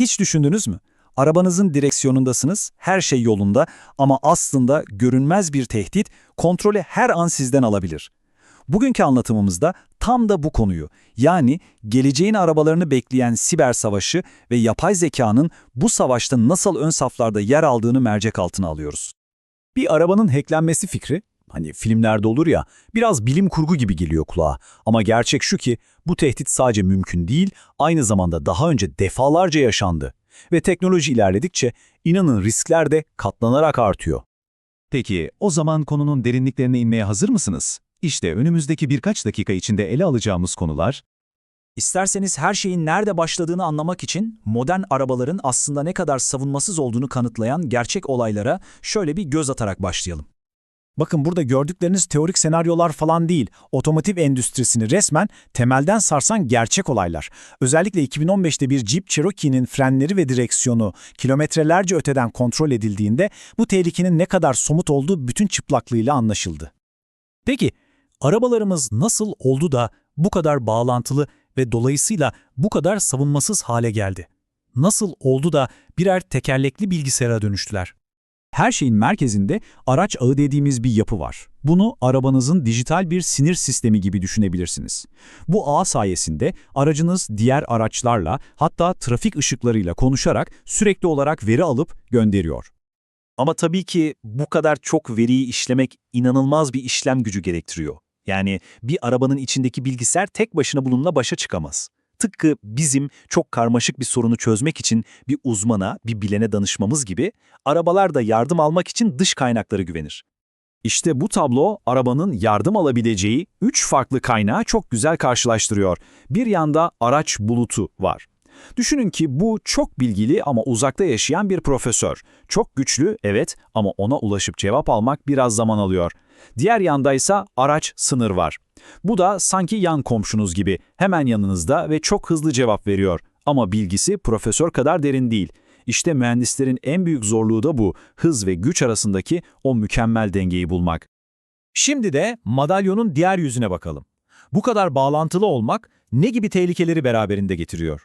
Hiç düşündünüz mü? Arabanızın direksiyonundasınız, her şey yolunda ama aslında görünmez bir tehdit kontrolü her an sizden alabilir. Bugünkü anlatımımızda tam da bu konuyu, yani geleceğin arabalarını bekleyen siber savaşı ve yapay zekanın bu savaşta nasıl ön saflarda yer aldığını mercek altına alıyoruz. Bir arabanın hacklenmesi fikri, hani filmlerde olur ya, biraz bilim kurgu gibi geliyor kulağa. Ama gerçek şu ki bu tehdit sadece mümkün değil, aynı zamanda daha önce defalarca yaşandı. Ve teknoloji ilerledikçe inanın riskler de katlanarak artıyor. Peki, o zaman konunun derinliklerine inmeye hazır mısınız? İşte önümüzdeki birkaç dakika içinde ele alacağımız konular, İsterseniz her şeyin nerede başladığını anlamak için modern arabaların aslında ne kadar savunmasız olduğunu kanıtlayan gerçek olaylara şöyle bir göz atarak başlayalım. Bakın burada gördükleriniz teorik senaryolar falan değil, otomotiv endüstrisini resmen temelden sarsan gerçek olaylar. Özellikle 2015'te bir Jeep Cherokee'nin frenleri ve direksiyonu kilometrelerce öteden kontrol edildiğinde bu tehlikenin ne kadar somut olduğu bütün çıplaklığıyla anlaşıldı. Peki, arabalarımız nasıl oldu da bu kadar bağlantılı ve dolayısıyla bu kadar savunmasız hale geldi? Nasıl oldu da birer tekerlekli bilgisayara dönüştüler? Her şeyin merkezinde araç ağı dediğimiz bir yapı var. Bunu arabanızın dijital bir sinir sistemi gibi düşünebilirsiniz. Bu ağ sayesinde aracınız diğer araçlarla hatta trafik ışıklarıyla konuşarak sürekli olarak veri alıp gönderiyor. Ama tabii ki bu kadar çok veriyi işlemek inanılmaz bir işlem gücü gerektiriyor. Yani bir arabanın içindeki bilgisayar tek başına bununla başa çıkamaz. Tıpkı bizim çok karmaşık bir sorunu çözmek için bir uzmana, bir bilene danışmamız gibi arabalar da yardım almak için dış kaynaklara güvenir. İşte bu tablo arabanın yardım alabileceği üç farklı kaynağı çok güzel karşılaştırıyor. Bir yanda araç bulutu var. Düşünün ki bu çok bilgili ama uzakta yaşayan bir profesör. Çok güçlü, evet ama ona ulaşıp cevap almak biraz zaman alıyor. Diğer yanda ise araç sınır var. Bu da sanki yan komşunuz gibi hemen yanınızda ve çok hızlı cevap veriyor. Ama bilgisi profesör kadar derin değil. İşte mühendislerin en büyük zorluğu da bu, hız ve güç arasındaki o mükemmel dengeyi bulmak. Şimdi de madalyonun diğer yüzüne bakalım. Bu kadar bağlantılı olmak ne gibi tehlikeleri beraberinde getiriyor?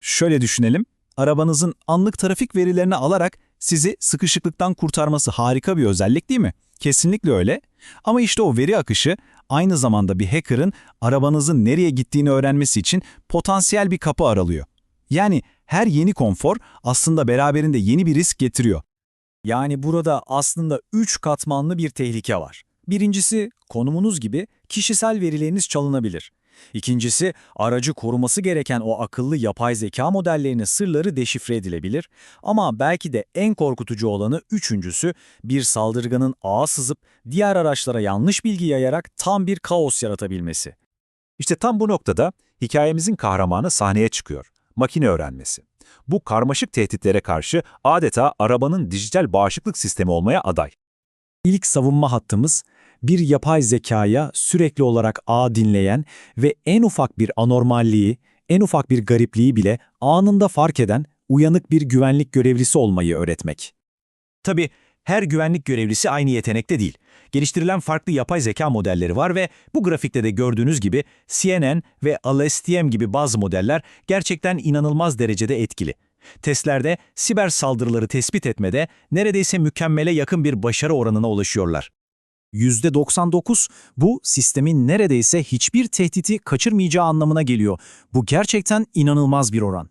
Şöyle düşünelim, arabanızın anlık trafik verilerini alarak sizi sıkışıklıktan kurtarması harika bir özellik değil mi? Kesinlikle öyle. Ama işte o veri akışı aynı zamanda bir hacker'ın arabanızın nereye gittiğini öğrenmesi için potansiyel bir kapı aralıyor. Yani her yeni konfor aslında beraberinde yeni bir risk getiriyor. Yani burada aslında üç katmanlı bir tehlike var. Birincisi, konumunuz gibi kişisel verileriniz çalınabilir. İkincisi, aracı koruması gereken o akıllı yapay zeka modellerinin sırları deşifre edilebilir. Ama belki de en korkutucu olanı üçüncüsü, bir saldırganın ağa sızıp diğer araçlara yanlış bilgi yayarak tam bir kaos yaratabilmesi. İşte tam bu noktada hikayemizin kahramanı sahneye çıkıyor. Makine öğrenmesi. Bu karmaşık tehditlere karşı adeta arabanın dijital bağışıklık sistemi olmaya aday. İlk savunma hattımız, bir yapay zekaya sürekli olarak ağ dinleyen ve en ufak bir anormalliği, en ufak bir garipliği bile anında fark eden uyanık bir güvenlik görevlisi olmayı öğretmek. Tabii her güvenlik görevlisi aynı yetenekte değil. Geliştirilen farklı yapay zeka modelleri var ve bu grafikte de gördüğünüz gibi CNN ve LSTM gibi bazı modeller gerçekten inanılmaz derecede etkili. Testlerde siber saldırıları tespit etmede neredeyse mükemmele yakın bir başarı oranına ulaşıyorlar. %99 bu sistemin neredeyse hiçbir tehditi kaçırmayacağı anlamına geliyor. Bu gerçekten inanılmaz bir oran.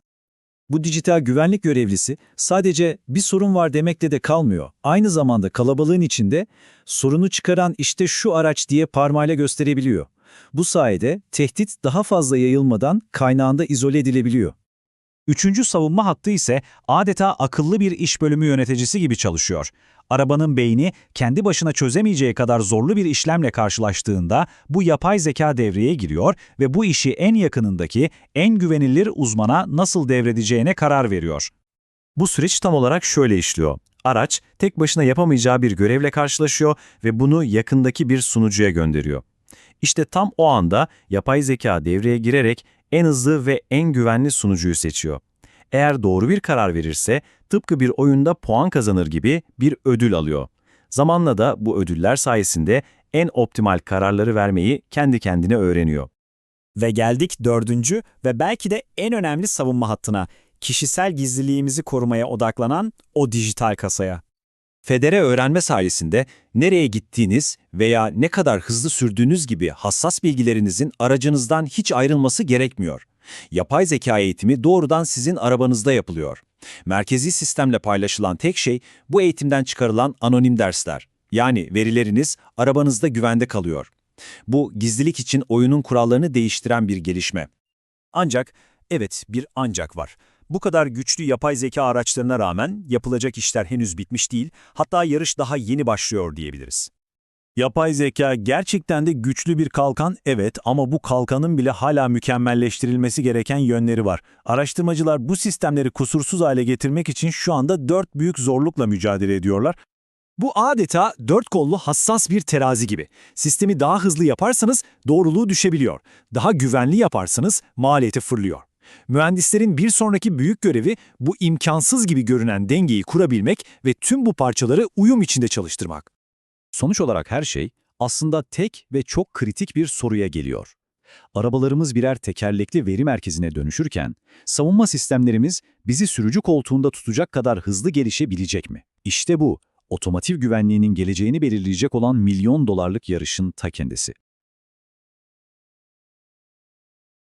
Bu dijital güvenlik görevlisi sadece bir sorun var demekle de kalmıyor. Aynı zamanda kalabalığın içinde sorunu çıkaran işte şu araç diye parmağıyla gösterebiliyor. Bu sayede tehdit daha fazla yayılmadan kaynağında izole edilebiliyor. Üçüncü savunma hattı ise adeta akıllı bir iş bölümü yöneticisi gibi çalışıyor. Arabanın beyni kendi başına çözemeyeceği kadar zorlu bir işlemle karşılaştığında bu yapay zeka devreye giriyor ve bu işi en yakınındaki, en güvenilir uzmana nasıl devredeceğine karar veriyor. Bu süreç tam olarak şöyle işliyor. Araç tek başına yapamayacağı bir görevle karşılaşıyor ve bunu yakındaki bir sunucuya gönderiyor. İşte tam o anda yapay zeka devreye girerek en hızlı ve en güvenli sunucuyu seçiyor. Eğer doğru bir karar verirse tıpkı bir oyunda puan kazanır gibi bir ödül alıyor. Zamanla da bu ödüller sayesinde en optimal kararları vermeyi kendi kendine öğreniyor. Ve geldik dördüncü ve belki de en önemli savunma hattına. kişisel gizliliğimizi korumaya odaklanan o dijital kasaya. Federe öğrenme sayesinde nereye gittiğiniz veya ne kadar hızlı sürdüğünüz gibi hassas bilgilerinizin aracınızdan hiç ayrılması gerekmiyor. Yapay zeka eğitimi doğrudan sizin arabanızda yapılıyor. Merkezi sistemle paylaşılan tek şey bu eğitimden çıkarılan anonim dersler. Yani verileriniz arabanızda güvende kalıyor. Bu gizlilik için oyunun kurallarını değiştiren bir gelişme. Ancak, evet bir ancak var. Bu kadar güçlü yapay zeka araçlarına rağmen yapılacak işler henüz bitmiş değil, hatta yarış daha yeni başlıyor diyebiliriz. Yapay zeka gerçekten de güçlü bir kalkan evet ama bu kalkanın bile hala mükemmelleştirilmesi gereken yönleri var. Araştırmacılar bu sistemleri kusursuz hale getirmek için şu anda dört büyük zorlukla mücadele ediyorlar. Bu adeta dört kollu hassas bir terazi gibi. Sistemi daha hızlı yaparsanız doğruluğu düşebiliyor. Daha güvenli yaparsanız maliyeti fırlıyor. Mühendislerin bir sonraki büyük görevi bu imkansız gibi görünen dengeyi kurabilmek ve tüm bu parçaları uyum içinde çalıştırmak. Sonuç olarak her şey aslında tek ve çok kritik bir soruya geliyor. Arabalarımız birer tekerlekli veri merkezine dönüşürken, savunma sistemlerimiz bizi sürücü koltuğunda tutacak kadar hızlı gelişebilecek mi? İşte bu, otomotiv güvenliğinin geleceğini belirleyecek olan milyon dolarlık yarışın ta kendisi.